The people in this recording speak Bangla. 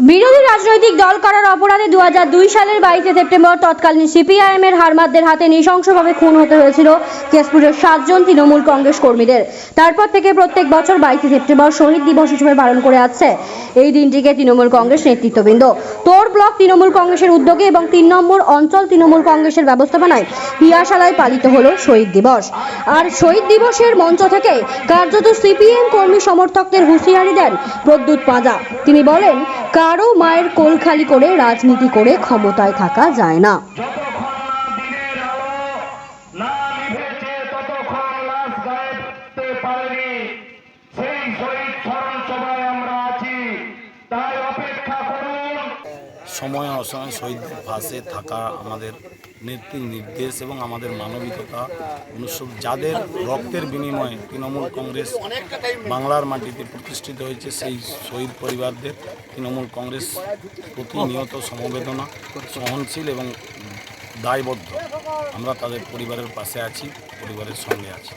বিরোধী রাজনৈতিক দল করার অপরাধে দুই হাজার দুই সালের বাইশে সেপ্টেম্বর তৎকালীন সিপিআইএম এর হারমাদদের হাতে নৃশংসভাবে খুন হতে হয়েছিল কেশপুরের সাতজন তৃণমূল কংগ্রেস কর্মীদের। তারপর থেকে প্রত্যেক বছর বাইশে সেপ্টেম্বর শহীদ দিবস হিসেবে পালন করে আসছে এই দিনটিকে তৃণমূল কংগ্রেস নেতৃত্ববৃন্দ। তোর ব্লক তৃণমূল কংগ্রেসের উদ্যোগে এবং তিন নম্বর অঞ্চল তৃণমূল কংগ্রেসের ব্যবস্থাপনায় পিয়াশালায় পালিত হলো শহীদ দিবস। আর শহীদ দিবসের মঞ্চ থেকে কার্যত সিপিএম কর্মী সমর্থকদের হুঁশিয়ারি দেন প্রদ্যুৎ পাঁজা। তিনি বলেন কারও মায়ের কোল খালি করে রাজনীতি করে ক্ষমতায় থাকা যায় না। সেই শহীদ সময় অসময় শহীদদের পাশে থাকা আমাদের নেত্রীর নির্দেশ এবং আমাদের মানবিকতা অনুসব যাদের রক্তের বিনিময়ে তৃণমূল কংগ্রেস বাংলার মাটিতে প্রতিষ্ঠিত হয়েছে, সেই শহীদ পরিবারদের তৃণমূল কংগ্রেস প্রতিনিয়ত সমবেদনা, সহনশীল এবং দায়বদ্ধ। আমরা তাদের পরিবারের পাশে আছি, পরিবারের সঙ্গে আছি।